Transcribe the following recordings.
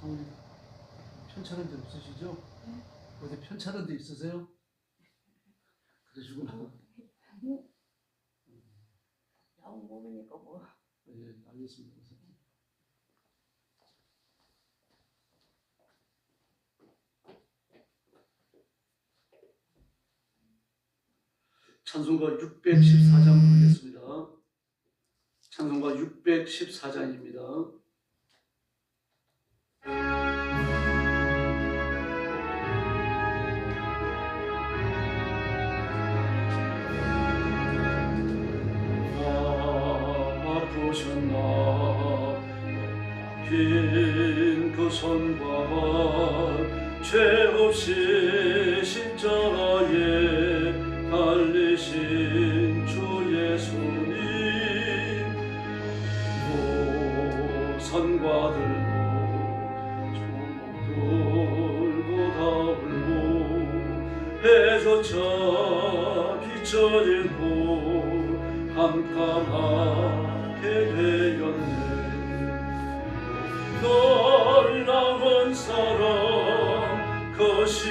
성님 편찮은 데 없으시죠? 어디 편찮은 데 있으세요? 그러시구나. 양 먹으니까 뭐 예, 알겠습니다. 선생님. 찬송가 614장 부르겠습니다. 찬송가 614장입니다. 긴그 손과 죄 없이 십자가에 해조차 비춰진 후 깜깜하게 되었네. 놀라운 사랑 거시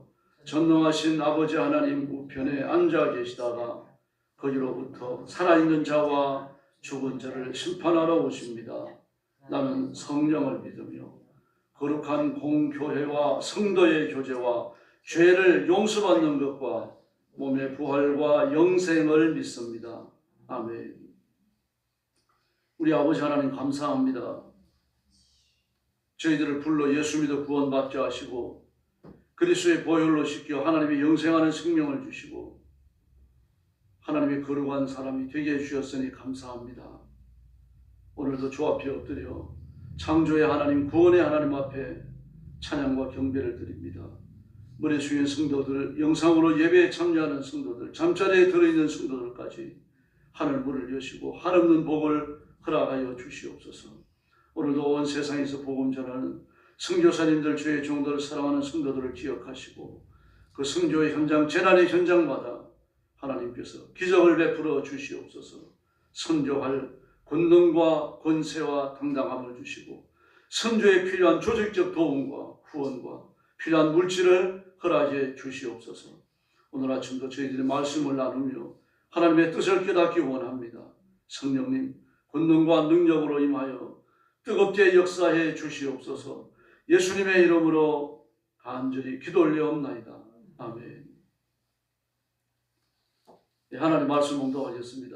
전능하신 아버지 하나님 우편에 앉아 계시다가 거기로부터 살아있는 자와 죽은 자를 심판하러 오십니다. 나는 성령을 믿으며 거룩한 공교회와 성도의 교제와 죄를 용서받는 것과 몸의 부활과 영생을 믿습니다. 아멘. 우리 아버지 하나님 감사합니다. 저희들을 불러 예수 믿어 구원받게 하시고 그리스도의 보혈로 씻겨 하나님의 영생하는 생명을 주시고 하나님의 거룩한 사람이 되게 해주셨으니 감사합니다. 오늘도 주 앞에 엎드려 창조의 하나님, 구원의 하나님 앞에 찬양과 경배를 드립니다. 머리 숙인 성도들, 영상으로 예배에 참여하는 성도들, 잠자리에 들어있는 성도들까지 하늘 문을 여시고 한없는 복을 허락하여 주시옵소서. 오늘도 온 세상에서 복음 전하는 성교사님들, 주의 종들을 사랑하는 성도들을 기억하시고 그 성교의 현장, 재난의 현장마다 하나님께서 기적을 베풀어 주시옵소서. 선교할 권능과 권세와 당당함을 주시고 선조에 필요한 조직적 도움과 후원과 필요한 물질을 허락해 주시옵소서. 오늘 아침도 저희들이 말씀을 나누며 하나님의 뜻을 깨닫기 원합니다. 성령님 권능과 능력으로 임하여 뜨겁게 역사해 주시옵소서. 예수님의 이름으로 간절히 기도 올려옵나이다. 아멘. 네, 하나님 말씀 공독하겠습니다.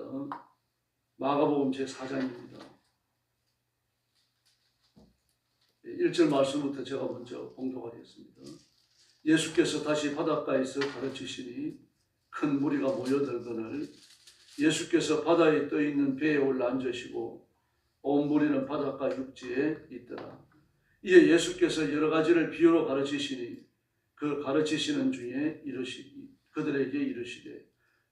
마가복음 제4장입니다. 1절 말씀부터 제가 먼저 공독하겠습니다. 예수께서 다시 바닷가에서 가르치시니 큰 무리가 모여들거늘 예수께서 바다에 떠 있는 배에 올라 앉으시고 온 무리는 바닷가 육지에 있더라. 이에 예수께서 여러 가지를 비유로 가르치시니 그 가르치시는 중에 이르시 그들에게 이르시되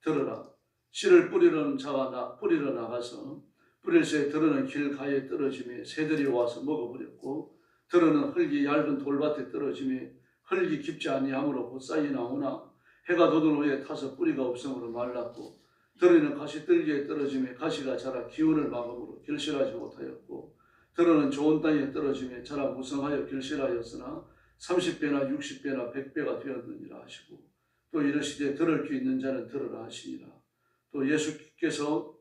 들으라. 씨를 뿌리는 자가 나, 뿌리러 나가서 뿌릴 새 들어는 길 가에 떨어짐에 새들이 와서 먹어버렸고 들어는 흙이 얇은 돌밭에 떨어짐에 흙이 깊지 아니하므로 곧사이 나오나 해가 돋은 후에 타서 뿌리가 없으므로 말랐고 들어는 가시떨기에 떨어짐에 가시가 자라 기운을 막음으로 결실하지 못하였고 들어는 좋은 땅에 떨어짐에 자라 무성하여 결실하였으나 30배나 60배나 100배가 되었느니라 하시고 또 이르시되 들을 귀 있는 자는 들으라 하시니라. 또 예수께서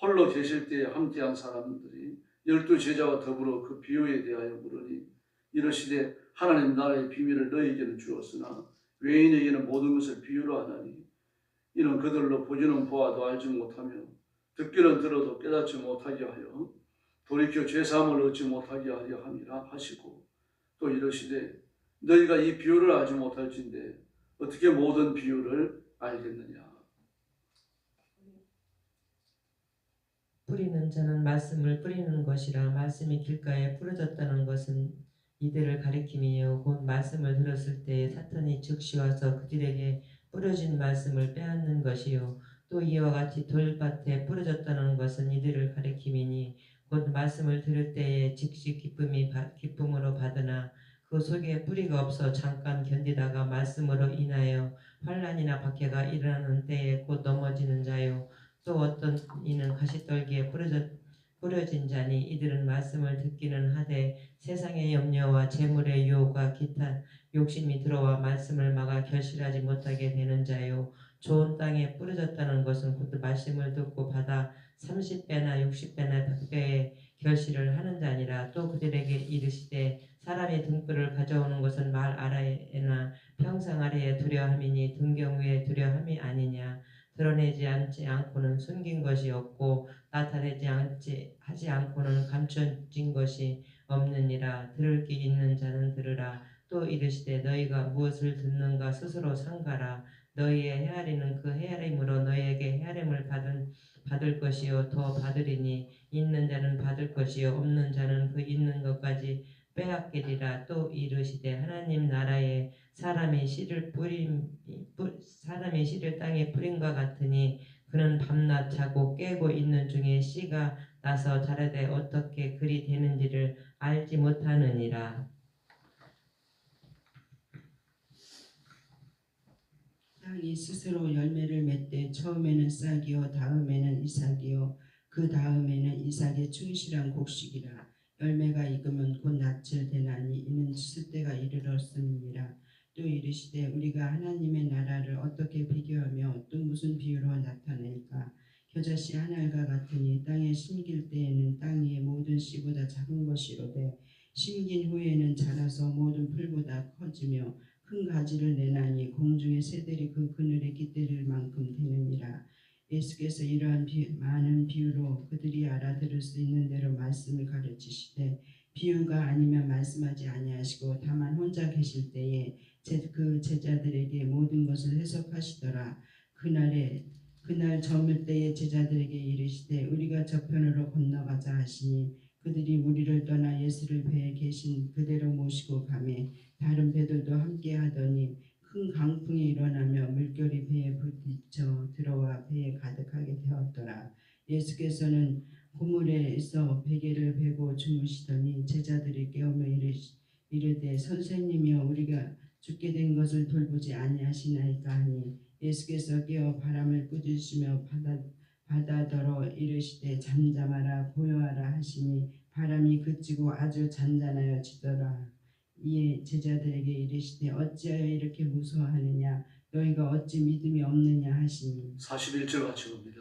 홀로 계실 때에 함께한 사람들이 열두 제자와 더불어 그 비유에 대하여 물으니 이르시되 하나님 나라의 비밀을 너희에게는 주었으나 외인에게는 모든 것을 비유로 하나니 이는 그들로 보지는 보아도 알지 못하며 듣기는 들어도 깨닫지 못하게 하여 돌이켜 죄사함을 얻지 못하게 하려 함이라 하시고 또 이르시되 너희가 이 비유를 알지 못할진데 어떻게 모든 비유를 알겠느냐? 뿌리는 자는 말씀을 뿌리는 것이라 말씀이 길가에 뿌려졌다는 것은 이들을 가리킴이요 곧 말씀을 들었을 때에 사탄이 즉시 와서 그들에게 뿌려진 말씀을 빼앗는 것이요. 또 이와 같이 돌밭에 뿌려졌다는 것은 이들을 가리킴이니 곧 말씀을 들을 때에 즉시 기쁨이 바- 기쁨으로 받으나 그 속에 뿌리가 없어 잠깐 견디다가 말씀으로 인하여 환란이나 박해가 일어나는 때에 곧 넘어지는 자요. 또 어떤 이는 가시떨기에 뿌려져, 뿌려진 자니 이들은 말씀을 듣기는 하되 세상의 염려와 재물의 유혹과 기타 욕심이 들어와 말씀을 막아 결실하지 못하게 되는 자요. 좋은 땅에 뿌려졌다는 것은 곧 말씀을 듣고 받아 30배나 60배나 100배의 결실을 하는 자니라 또 그들에게 이르시되 사람이 등불을 가져오는 것은 말 아래나 평상 아래에 두려함이니 등경 위에 두려함이 아니냐. 드러내지 않지 않고는 숨긴 것이 없고 나타내지 않지 하지 않고는 감춰진 것이 없느니라. 들을 귀 있는 자는 들으라. 또 이르시되 너희가 무엇을 듣는가 스스로 상가라. 너희의 헤아리는 그 헤아림으로 너희에게 헤아림을 받은 받을 것이요 더 받으리니 있는 자는 받을 것이요 없는 자는 그 있는 것까지 빼앗기리라. 또 이르시되 하나님 나라에 사람이 씨를 뿌린 뿌- 사람이 씨를 땅에 뿌린과 같으니 그는 밤낮 자고 깨고 있는 중에 씨가 나서 자라되 어떻게 그리 되는지를 알지 못하느니라 땅이 스스로 열매를 맺되 처음에는 싹이요 다음에는 이삭이요. 그 다음에는 이삭의 충실한 곡식이라. 열매가 익으면 곧 낯을 대나니 이는 쓸때가 이르렀음이니라. 또 이르시되 우리가 하나님의 나라를 어떻게 비교하며 또 무슨 비유로 나타낼까? 겨자씨 하늘과 같으니 땅에 심길 때에는 땅 위의 모든 씨보다 작은 것이로되 심긴 후에는 자라서 모든 풀보다 커지며 큰 가지를 내나니 공중의 새들이 그 그늘에 깃들일 만큼 되느니라. 예수께서 이러한 비, 많은 비유로 그들이 알아들을 수 있는 대로 말씀을 가르치시되 비유가 아니면 말씀하지 아니하시고 다만 혼자 계실 때에 제, 그 제자들에게 모든 것을 해석하시더라. 그날에 그날 저물 때에 제자들에게 이르시되 우리가 저편으로 건너가자 하시니 그들이 무리를 떠나 예수를 배에 계신 그대로 모시고 가매 다른 배들도 함께 하더니 큰 강풍이 일어나며 물결이 배에 부딪혀 들어와 배에 가득하게 되었더라. 예수께서는 고물에 있어 베개를 베고 주무시더니 제자들이 깨우며 이르되 선생님이여 우리가 죽게 된 것을 돌보지 아니하시나이까 하니 예수께서 깨어 바람을 꾸짖으시며 바다 바다더러 이르시되 잠잠하라 고요하라 하시니 바람이 그치고 아주 잔잔하여 지더라. 이에 제자들에게 이르시되 어찌하여 이렇게 무서워하느냐 너희가 어찌 믿음이 없느냐 하시니 41절 같이 봅니다.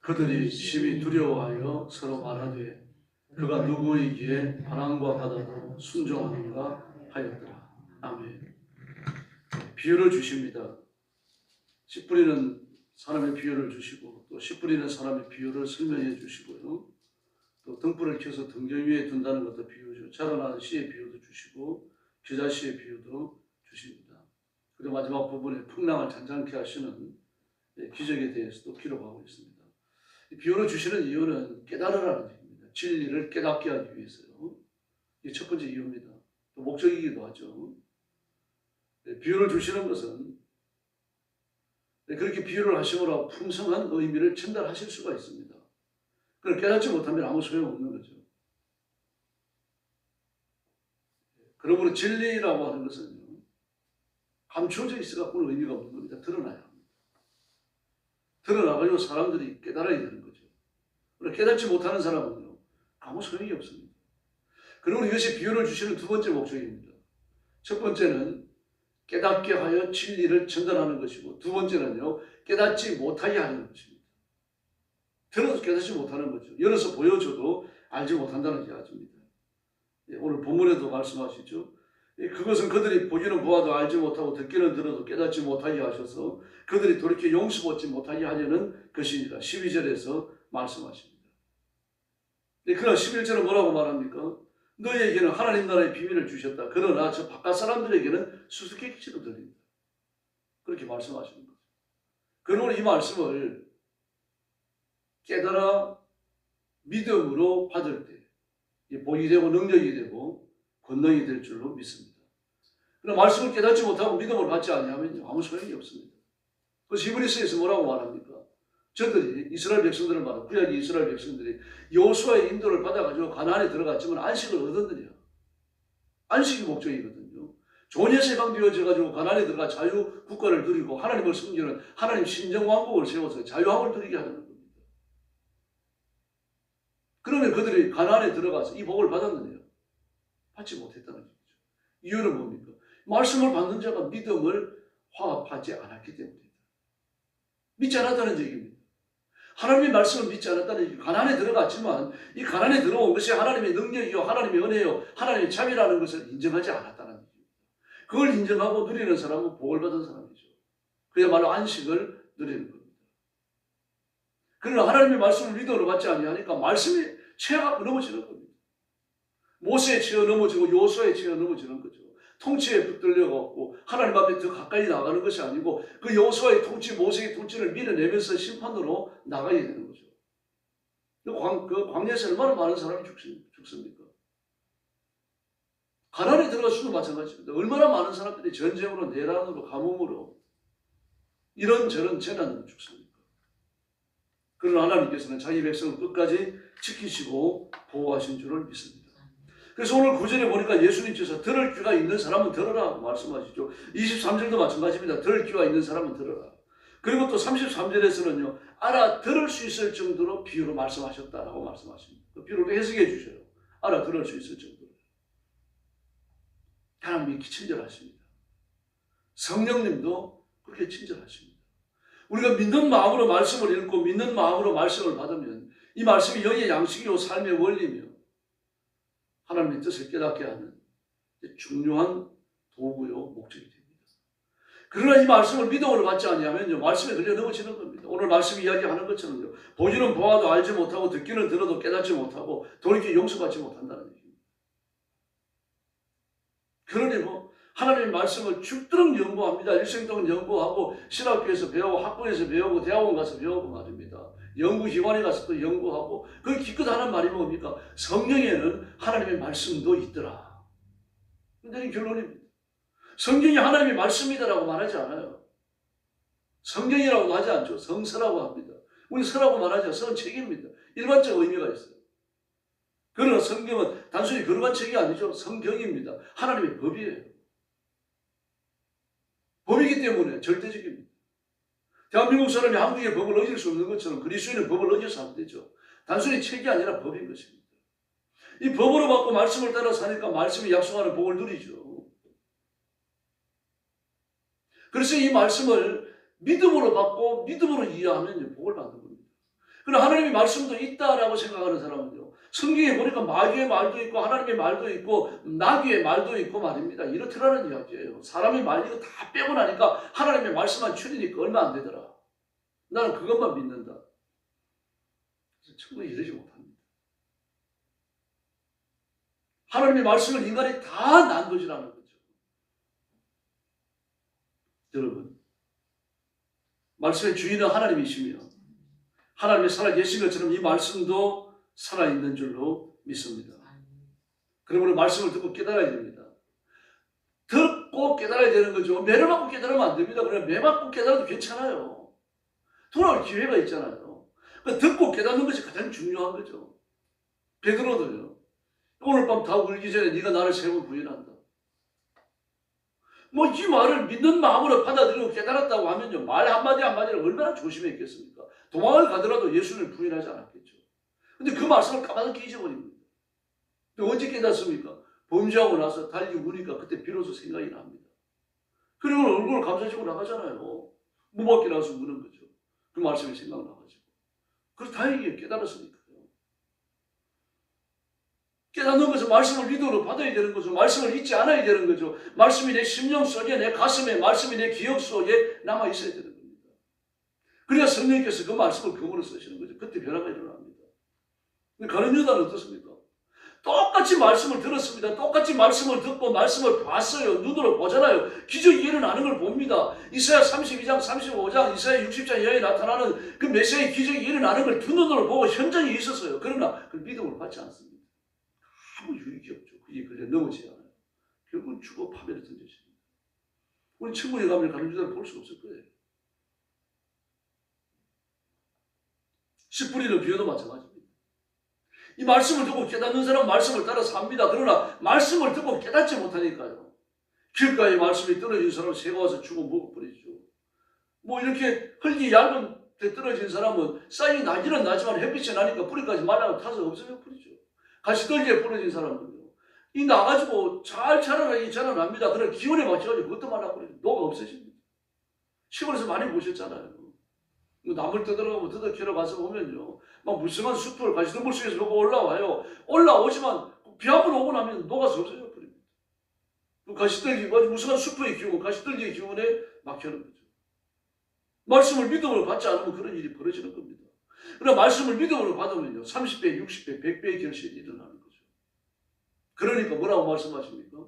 그들이 심히 두려워하여 서로 말하되 그가 누구이기에 바람과 바다도 순종하는가 하였더라. 아멘. 비유를 주십니다. 씨 뿌리는 사람의 비유를 주시고 또 씨 뿌리는 사람의 비유를 설명해 주시고요. 또 등불을 켜서 등경 위에 둔다는 것도 비유죠. 자라나는 씨의 비유도 주시고 겨자 씨의 비유도 주십니다. 그리고 마지막 부분에 풍랑을 잔잔케 하시는 예, 기적에 대해서도 기록하고 있습니다. 이 비유를 주시는 이유는 깨달으라는 얘기입니다. 진리를 깨닫게 하기 위해서요. 이게 첫 번째 이유입니다. 또 목적이기도 하죠. 예, 비유를 주시는 것은 예, 그렇게 비유를 하심으로 풍성한 의미를 전달하실 수가 있습니다. 그걸 깨닫지 못하면 아무 소용없는 거죠. 그러므로 진리라고 하는 것은요, 감추어져 있어갖고는 의미가 없는 겁니다. 드러나야 합니다. 드러나가지고 사람들이 깨달아야 되는 거죠. 그러나 깨닫지 못하는 사람은요, 아무 소용이 없습니다. 그리고 이것이 비유를 주시는 두 번째 목적입니다. 첫 번째는 깨닫게 하여 진리를 전달하는 것이고, 두 번째는요, 깨닫지 못하게 하는 것입니다. 들어도 깨닫지 못하는 거죠. 열어서 보여줘도 알지 못한다는 이야기입니다. 예, 오늘 본문에도 말씀하시죠. 예, 그것은 그들이 보기는 보아도 알지 못하고 듣기는 들어도 깨닫지 못하게 하셔서 그들이 돌이켜 용서 받지 못하게 하려는 것이니라. 12절에서 말씀하십니다. 네, 그러나 11절은 뭐라고 말합니까? 너희에게는 하나님 나라의 비밀을 주셨다. 그러나 저 바깥 사람들에게는 수수께끼로 들립니다. 그렇게 말씀하시는 거죠. 그러므로 이 말씀을 깨달아 믿음으로 받을 때 복이 되고 능력이 되고 권능이 될 줄로 믿습니다. 그러나 말씀을 깨닫지 못하고 믿음을 받지 아니하면 아무 소용이 없습니다. 그래서 히브리서에서 뭐라고 말합니까? 저들이 이스라엘 백성들을 말하고 구약의 이스라엘 백성들이 여호수아의 인도를 받아가지고 가나안에 들어갔지만 안식을 얻었느냐? 안식이 목적이거든요. 존의 세방되어져 가지고 가나안에 들어가 자유 국가를 누리고 하나님을 섬기는 하나님 신정 왕국을 세워서 자유함을 누리게 하는 겁니다. 그러면 그들이 가나안에 들어가서 이 복을 받았느냐? 받지 못했다는 얘기죠. 이유는 뭡니까? 말씀을 받는 자가 믿음을 화합하지 않았기 때문입니다. 믿지 않았다는 얘기입니다. 하나님의 말씀을 믿지 않았다는 얘기. 가난에 들어갔지만 이 가난에 들어온 것이 하나님의 능력이요, 하나님의 은혜요, 하나님의 참이라는 것을 인정하지 않았다는 얘기입니다. 그걸 인정하고 누리는 사람은 복을 받은 사람이죠. 그야말로 안식을 누리는 겁니다. 그러나 하나님의 말씀을 믿음으로 받지 아니하니까 말씀이 채가 넘어지는 겁니다. 모세에 채어 넘어지고 요수에 채어 넘어지는 거죠. 통치에 붙들려갖고 하나님 앞에 더 가까이 나가는 것이 아니고 그 여호수아의 통치, 모세의 통치를 밀어내면서 심판으로 나가야 되는 거죠. 그, 광, 그 광야에서 얼마나 많은 사람이 죽습, 죽습니까? 가난에 들어가서도 마찬가지입니다. 얼마나 많은 사람들이 전쟁으로, 내란으로, 가뭄으로 이런저런 재난으로 죽습니까? 그러나 하나님께서는 자기 백성을 끝까지 지키시고 보호하신 줄을 믿습니다. 그래서 오늘 구절에 보니까 예수님께서 들을 귀가 있는 사람은 들어라 말씀하시죠. 23절도 마찬가지입니다. 들을 귀가 있는 사람은 들어라. 그리고 또 33절에서는요. 알아들을 수 있을 정도로 비유로 말씀하셨다라고 말씀하십니다. 그 비유를 또 해석해 주셔요. 알아들을 수 있을 정도로. 하나님이 친절하십니다. 성령님도 그렇게 친절하십니다. 우리가 믿는 마음으로 말씀을 읽고 믿는 마음으로 말씀을 받으면 이 말씀이 여기에 양식이요 삶의 원리며 하나님의 뜻을 깨닫게 하는 중요한 도구요 목적이 됩니다. 그러나 이 말씀을 믿음으로 받지 아니하면요 말씀에 걸려 넘어지는 겁니다. 오늘 말씀 이야기하는 것처럼요 보기는 보아도 알지 못하고 듣기는 들어도 깨닫지 못하고 돌이켜 용서받지 못한다는 얘기입니다. 그러니 뭐 하나님의 말씀을 죽도록 연구합니다. 일생 동안 연구하고 신학교에서 배우고 학교에서 배우고 대학원 가서 배우고 말입니다. 연구기관에 가서 또 연구하고 그 기껏 하는 말이 뭡니까? 성경에는 하나님의 말씀도 있더라. 근데 이 결론입니다. 성경이 하나님의 말씀이다라고 말하지 않아요. 성경이라고 하지 않죠. 성서라고 합니다. 우리 서라고 말하죠. 서는 책입니다. 일반적 의미가 있어요. 그러나 성경은 단순히 그러한 책이 아니죠. 성경입니다. 하나님의 법이에요. 법이기 때문에 절대적입니다. 대한민국 사람이 한국의 법을 어길 수 없는 것처럼 그리스도인은 법을 어겨서 안 되죠. 단순히 책이 아니라 법인 것입니다. 이 법으로 받고 말씀을 따라 사니까 말씀이 약속하는 복을 누리죠. 그래서 이 말씀을 믿음으로 받고 믿음으로 이해하면 복을 받는 겁니다. 그러나 하나님의 말씀도 있다라고 생각하는 사람은요. 성경에 보니까 마귀의 말도 있고 하나님의 말도 있고 나귀의 말도 있고 말입니다. 이렇더라는 이야기예요. 사람의 말 이거 다 빼고 나니까 하나님의 말씀만 추리니까 얼마 안 되더라. 나는 그것만 믿는다. 그래서 천국에 이르지 못합니다. 하나님의 말씀을 인간이 다 난도질하는 거죠. 여러분, 말씀의 주인은 하나님이시며 하나님의 살아계신 것처럼 이 말씀도 살아있는 줄로 믿습니다. 그러므로 말씀을 듣고 깨달아야 됩니다. 듣고 깨달아야 되는 거죠. 매를 맞고 깨달으면 안 됩니다. 그냥 매 맞고 깨달아도 괜찮아요. 돌아올 기회가 있잖아요. 그 듣고 깨닫는 것이 가장 중요한 거죠. 베드로도요. 오늘 밤 다 울기 전에 네가 나를 세번 부인한다. 뭐 이 말을 믿는 마음으로 받아들이고 깨달았다고 하면요. 말 한마디 한마디를 얼마나 조심했겠습니까? 도망을 가더라도 예수를 부인하지 않았겠죠. 근데 그 말씀을 까마득히 잊어버립니다. 근데 언제 깨닫습니까? 범죄하고 나서 달리 우니까 그때 비로소 생각이 납니다. 그리고 얼굴을 감싸시고 나가잖아요. 무밖에 나서 우는 거죠. 그 말씀이 생각나가지고. 그래서 다행히 깨달았으니까요. 깨닫는 것은 말씀을 믿음으로 받아야 되는 거죠. 말씀을 잊지 않아야 되는 거죠. 말씀이 내 심령 속에, 내 가슴에, 말씀이 내 기억 속에 남아 있어야 되는 겁니다. 그래야 성령께서 그 말씀을 금으로 쓰시는 거죠. 그때 변화가. 근데 가는 유다는 어떻습니까? 똑같이 말씀을 들었습니다. 똑같이 말씀을 듣고 말씀을 봤어요. 눈으로 보잖아요. 기적이 일어나는 걸 봅니다. 이사야 32장, 35장, 이사야 60장 이하에 나타나는 그 메시아의 기적이 일어나는 걸 두 눈으로 보고 현장에 있었어요. 그러나 그 믿음을 받지 않습니다. 아무 유익이 없죠. 그게 그래 넘어지지 않아요. 결국 죽어 파멸에 던져집니다. 우리 천국에 가면 가는 유다를 볼 수 없을 거예요. 씨 뿌리는 비유도 마찬가지입니다. 이 말씀을 듣고 깨닫는 사람은 말씀을 따라 삽니다. 그러나 말씀을 듣고 깨닫지 못하니까요. 길가에 말씀이 떨어진 사람은 새가 와서 죽어 먹어버리죠. 뭐 이렇게 흙이 얇은 데 떨어진 사람은 쌀이 나기는 나지만 햇빛이 나니까 뿌리까지 말라고 타서 없어져 버리죠. 가시떨기에 부러진 사람은요. 이 나가지고 잘 자라나기 자라납니다. 그런 기온에 맞춰가지고 그것도 말라버리죠. 녹아 없어집니다. 시골에서 많이 보셨잖아요. 뭐 나물 뜯어가고 뜯어 캐러 가서 보면요. 막 물성한 숲을 가시덤불 속에서 보고 올라와요. 올라오지만 비한번 오고 나면 녹아서 없어져 버립니다. 그 가시떨기, 무성한 숲의 기운, 가시떨기의 기운에 막혀는 거죠. 말씀을 믿음으로 받지 않으면 그런 일이 벌어지는 겁니다. 그러나 말씀을 믿음으로 받으면요. 30배, 60배, 100배의 결실이 일어나는 거죠. 그러니까 뭐라고 말씀하십니까?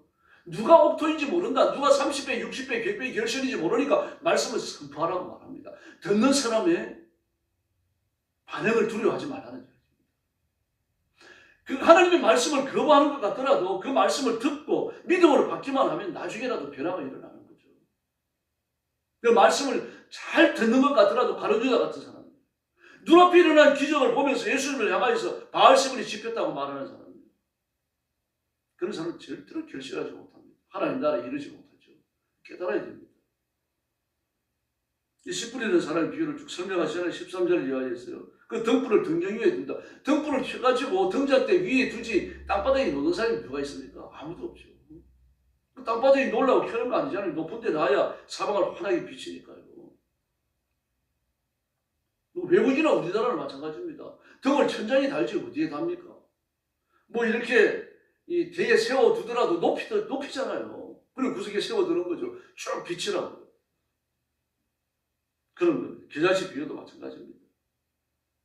누가 옥토인지 모른다. 누가 30배, 60배, 100배의 결실인지 모르니까 말씀을 선포하라고 말합니다. 듣는 사람의 반응을 두려워하지 말라는 얘기입니다. 그 하나님의 말씀을 거부하는 것 같더라도 그 말씀을 듣고 믿음으로 받기만 하면 나중에라도 변화가 일어나는 거죠. 그 말씀을 잘 듣는 것 같더라도 가룟유다 같은 사람. 눈앞에 일어난 기적을 보면서 예수님을 향하여서 바알세불이 집혔다고 말하는 사람입니다. 그런 사람은 절대로 결실하지 못합니다. 하나님 나라에 이르지 못하죠. 깨달아야 됩니다. 이씨 뿌리는 사람의 비유를 쭉 설명하시잖아요. 13절을 이해하셨어요. 그 등불을 등경 위에 둔다. 등불을 켜가지고 등잔대 위에 두지 땅바닥에 놓는 사람이 누가 있습니까? 아무도 없죠. 그 땅바닥에 놓으려고 켜는 거 아니잖아요. 높은 데 놔야 사방을 환하게 비치니까요. 외국이나 우리나라는 마찬가지입니다. 등을 천장이 달지 어디에 답니까? 뭐 이렇게 이 대에 세워두더라도 높이, 높이잖아요. 그리고 구석에 세워두는 거죠. 쭉 비치라고요. 그런 겁니다. 겨자씨 비유도 마찬가지입니다.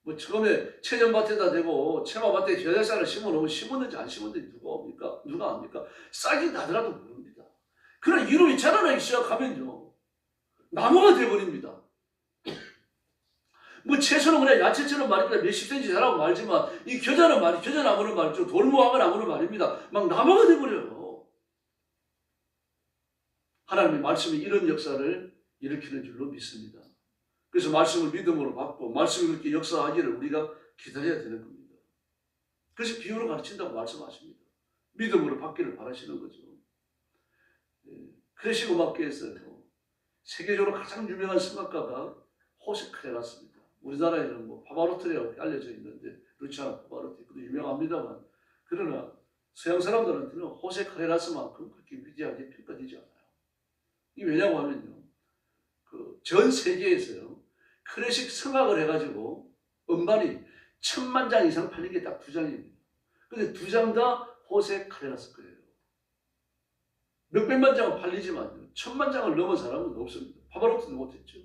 뭐 처음에 채전밭에다 대고 채마밭에 겨자씨를 심어놓으면 심었는지 안 심었는지 누가 옵니까? 누가 압니까? 싹이 나더라도 모릅니다. 그러나 이름이 자라나기 시작하면요. 나무가 돼버립니다. 뭐 채소는 그냥 야채처럼 말입니다. 몇십 센치 자라고 말지만 이 겨자는 말이 겨자나무는 말이죠. 돌무화과 나무는 말입니다. 막 나무가 돼버려요. 하나님의 말씀이 이런 역사를 일으키는 줄로 믿습니다. 그래서 말씀을 믿음으로 받고 말씀이 그렇게 역사하기를 우리가 기다려야 되는 겁니다. 그래서 비유로 가르친다고 말씀하십니다. 믿음으로 받기를 바라시는 거죠. 예, 클래식 음악계에서요. 세계적으로 가장 유명한 성악가가 호세 크레라스입니다. 우리나라에는 뭐 파바로티라고 알려져 있는데 루치아노 파바로티 그도 유명합니다만 그러나 서양 사람들한테는 호세 크레라스만큼 그렇게 위대하게 평가되지 않아요. 이게 왜냐고 하면요. 그 전 세계에서요. 클래식 성악을 해가지고 음반이 천만 장 이상 팔린 게 딱 두 장입니다. 근데 두 장 다 호세 카레라스 거예요. 몇백만 장은 팔리지만요. 천만 장을 넘은 사람은 없습니다. 파바로티도 못했죠.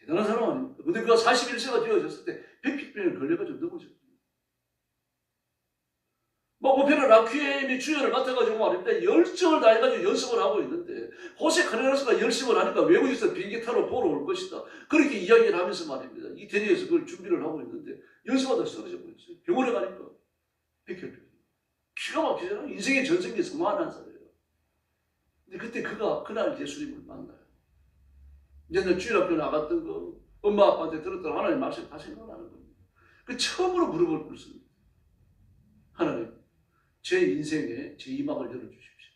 대단한 사람 아닙니까? 근데 그가 41세가 되어졌을 때 백피병에 걸려가지고 넘어졌어 요. 막 오페라 라퀴엠이 주연을 맡아가지고 말입니다. 열정을 다해가지고 연습을 하고 있는데 호세 카레라스가 열심을 하니까 외국에서 비행기 타러 보러 올 것이다. 그렇게 이야기를 하면서 말입니다. 이 대리에서 그걸 준비를 하고 있는데 연습하다 쓰러져 버렸어요. 병원에 가니까 백혈병. 기가 막히잖아요. 인생의 전성기에서 만한 사람이에요. 근데 그때 그가 그날 예수님을 만나요. 옛날 주일학교 나갔던 거 엄마 아빠한테 들었던 하나님 말씀 다 생각나는 겁니다. 그 처음으로 무릎을 꿇습니다. 하나님, 제 인생에 제 이막을 열어주십시오.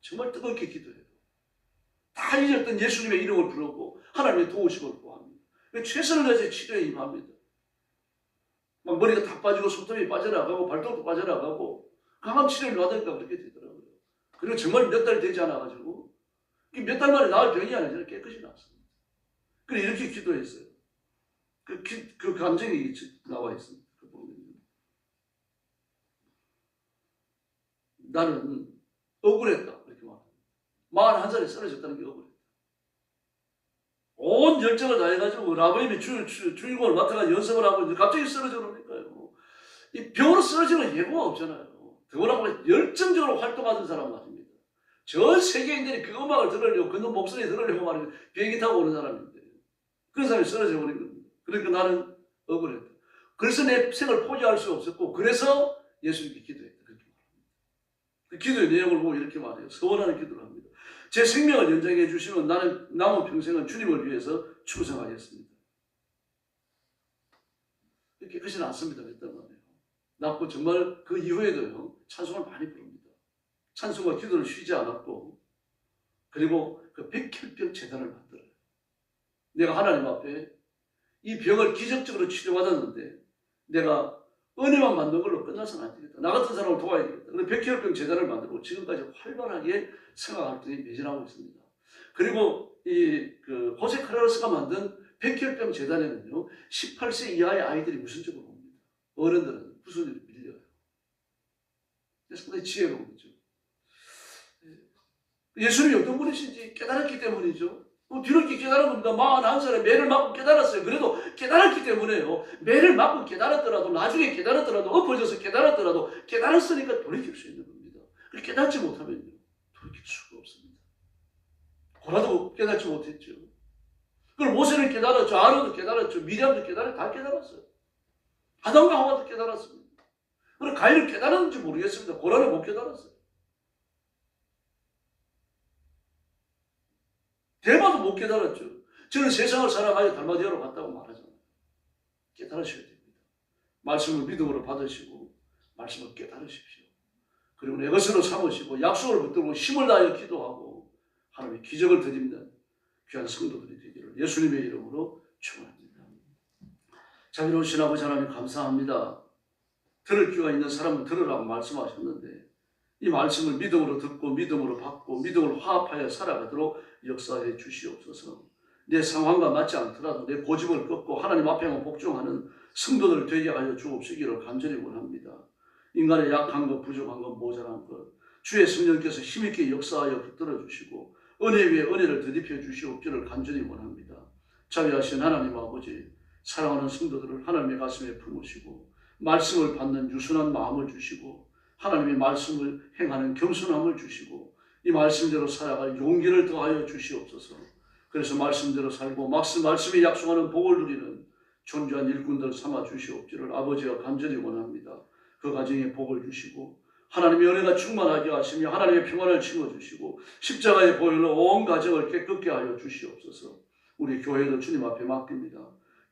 정말 뜨겁게 기도해요. 다 잊었던 예수님의 이름을 부르고 하나님의 도우심을 구합니다. 최선을 다해서 치료에 임합니다. 막 머리가 다 빠지고 손톱이 빠져나가고 발톱도 빠져나가고 강한 치료를 받으니까 그렇게 되더라고요. 그리고 정말 몇 달이 되지 않아가지고 몇 달 만에 나을 병이 아니라 깨끗이 나았습니다. 그래 이렇게 기도했어요. 그, 기- 그 감정이 나와 있습니다. 그 부분은요. 나는 억울했다. 이렇게 말합니다. 41살에 쓰러졌다는 게 억울했다. 온 열정을 다해가지고 라바임이 주, 주, 주인공을 맡아가 연습을 하고 갑자기 쓰러져 그러니까요. 이 병으로 쓰러지는 예고가 없잖아요. 더구나 열정적으로 활동하던 사람 말입니다. 전 세계인들이 그 음악을 들으려고 그 목소리 들으려고 말이면 비행기 타고 오는 사람인데 그런 사람이 쓰러져 버린 겁니다. 그러니까 나는 억울했다. 그래서 내 생을 포기할 수 없었고 그래서 예수님께 기도했다. 그 기도의 내용을 보고 이렇게 말해요. 서원하는 기도를 합니다. 제 생명을 연장해 주시면 나는 남은 평생은 주님을 위해서 충성하겠습니다. 이렇게 끝이 났습니다. 그랬단 말이에요. 났고 정말 그 이후에도요 찬송을 많이 부릅니다. 찬송과 기도를 쉬지 않았고 그리고 그 백혈병 재단을 만들어요. 내가 하나님 앞에 이 병을 기적적으로 치료받았는데 내가 은혜만 만든 걸로 끝나서는 안 되겠다. 나 같은 사람을 도와야 되겠다. 근데 백혈병 재단을 만들고 지금까지 활발하게 생활 활동에 매진하고 있습니다. 그리고 이그 호세 카라로스가 만든 백혈병 재단에는요 18세 이하의 아이들이 우선적으로 옵니다. 어른들은 후순위로 밀려요. 그래서 상당히 지혜로운 거죠. 예수님이 어떤 분이신지 깨달았기 때문이죠. 뭐 뒤늦게 깨달은 겁니다. 41살에 매를 맞고 깨달았어요. 그래도 깨달았기 때문에요. 매를 맞고 깨달았더라도 나중에 깨달았더라도 엎어져서 깨달았더라도 깨달았으니까 돌이킬 수 있는 겁니다. 그 깨닫지 못하면요. 돌이킬 수가 없습니다. 고라도 깨닫지 못했죠. 그걸 모세는 깨달았죠. 아론도 깨달았죠. 미리암도 깨달았죠. 다 깨달았어요. 아담과 하와도 깨달았습니다. 그럼 가인은 깨달았는지 모르겠습니다. 고라는 못 깨달았어요. 대마도 못 깨달았죠. 저는 세상을 살아가야 달마디아로 갔다고 말하잖아요. 깨달으셔야 됩니다. 말씀을 믿음으로 받으시고 말씀을 깨달으십시오. 그리고 내 것으로 삼으시고 약속을 붙들고 힘을 다하여 기도하고 하나님의 기적을 드립니다. 귀한 성도들이 되기를 예수님의 이름으로 축원합니다. 자비로우신 아버지 하나님 감사합니다. 들을 귀가 있는 사람은 들으라고 말씀하셨는데 이 말씀을 믿음으로 듣고 믿음으로 받고 믿음으로 화합하여 살아가도록 역사해 주시옵소서. 내 상황과 맞지 않더라도 내 고집을 꺾고 하나님 앞에만 복종하는 성도들 되게 하여 주옵시기를 간절히 원합니다. 인간의 약한 것, 부족한 것, 모자란 것, 주의 성령께서 힘있게 역사하여 붙들어 주시고 은혜 위에 은혜를 더딥혀 주시옵기를 간절히 원합니다. 자비하신 하나님 아버지, 사랑하는 성도들을 하나님의 가슴에 품으시고 말씀을 받는 유순한 마음을 주시고 하나님의 말씀을 행하는 겸손함을 주시고 이 말씀대로 살아갈 용기를 더하여 주시옵소서. 그래서 말씀대로 살고 막스 말씀이 약속하는 복을 누리는 존귀한 일꾼들 삼아 주시옵기를 아버지가 간절히 원합니다. 그 가정에 복을 주시고 하나님의 은혜가 충만하게 하시며 하나님의 평안을 심어 주시고 십자가의 보혈로 온 가정을 깨끗게 하여 주시옵소서. 우리 교회도 주님 앞에 맡깁니다.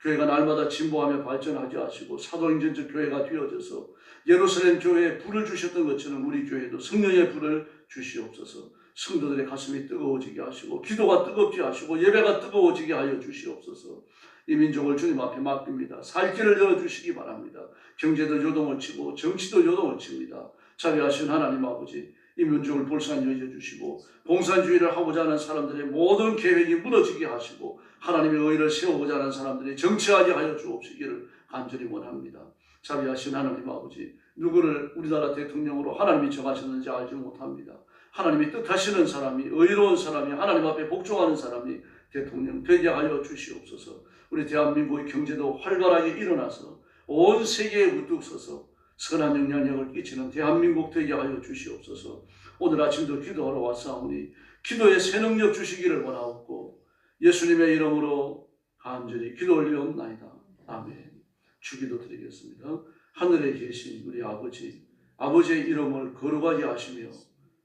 교회가 날마다 진보하며 발전하게 하시고 사도행전적 교회가 되어져서 예루살렘 교회에 불을 주셨던 것처럼 우리 교회도 성령의 불을 주시옵소서. 성도들의 가슴이 뜨거워지게 하시고 기도가 뜨겁게 하시고 예배가 뜨거워지게 하여 주시옵소서. 이 민족을 주님 앞에 맡깁니다. 살 길을 열어주시기 바랍니다. 경제도 요동을 치고 정치도 요동을 칩니다. 자비하신 하나님 아버지 이 민족을 볼산 여겨 주시고 공산주의를 하고자 하는 사람들의 모든 계획이 무너지게 하시고 하나님의 의를 세우고자 하는 사람들이 정치하게 하여 주옵시기를 간절히 원합니다. 자비하신 하나님 아버지 누구를 우리나라 대통령으로 하나님이 정하셨는지 알지 못합니다. 하나님이 뜻하시는 사람이 의로운 사람이 하나님 앞에 복종하는 사람이 대통령 되게 하여 주시옵소서. 우리 대한민국의 경제도 활발하게 일어나서 온 세계에 우뚝 서서 선한 영향력을 끼치는 대한민국 되게 하여 주시옵소서. 오늘 아침도 기도하러 왔사오니 기도의 새 능력 주시기를 원하옵고 예수님의 이름으로 간절히 기도 올리옵나이다. 아멘. 주기도 드리겠습니다. 하늘에 계신 우리 아버지, 아버지의 이름을 거룩하게 하시며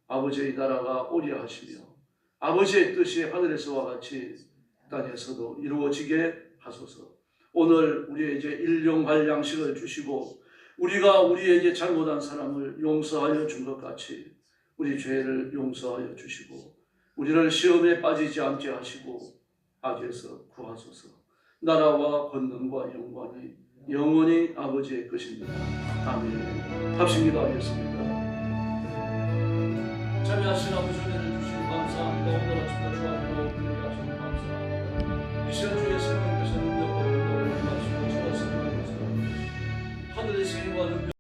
아버지의 나라가 오게 하시며 아버지의 뜻이 하늘에서와 같이 땅에서도 이루어지게 하소서. 오늘 우리에게 일용할 양식을 주시고 우리가 우리에게 잘못한 사람을 용서하여 준 것 같이 우리 죄를 용서하여 주시고 우리를 시험에 빠지지 않게 하시고 악에서 구하소서 나라와 권능과 영광이 영원히 아버지의 것입니다. 아멘 합심기도 하겠습니다. 참여하신 아버지 주시고 감사합니다. 오늘 아침도 주와 함께 우리가 주 감사합니다. 이시간 주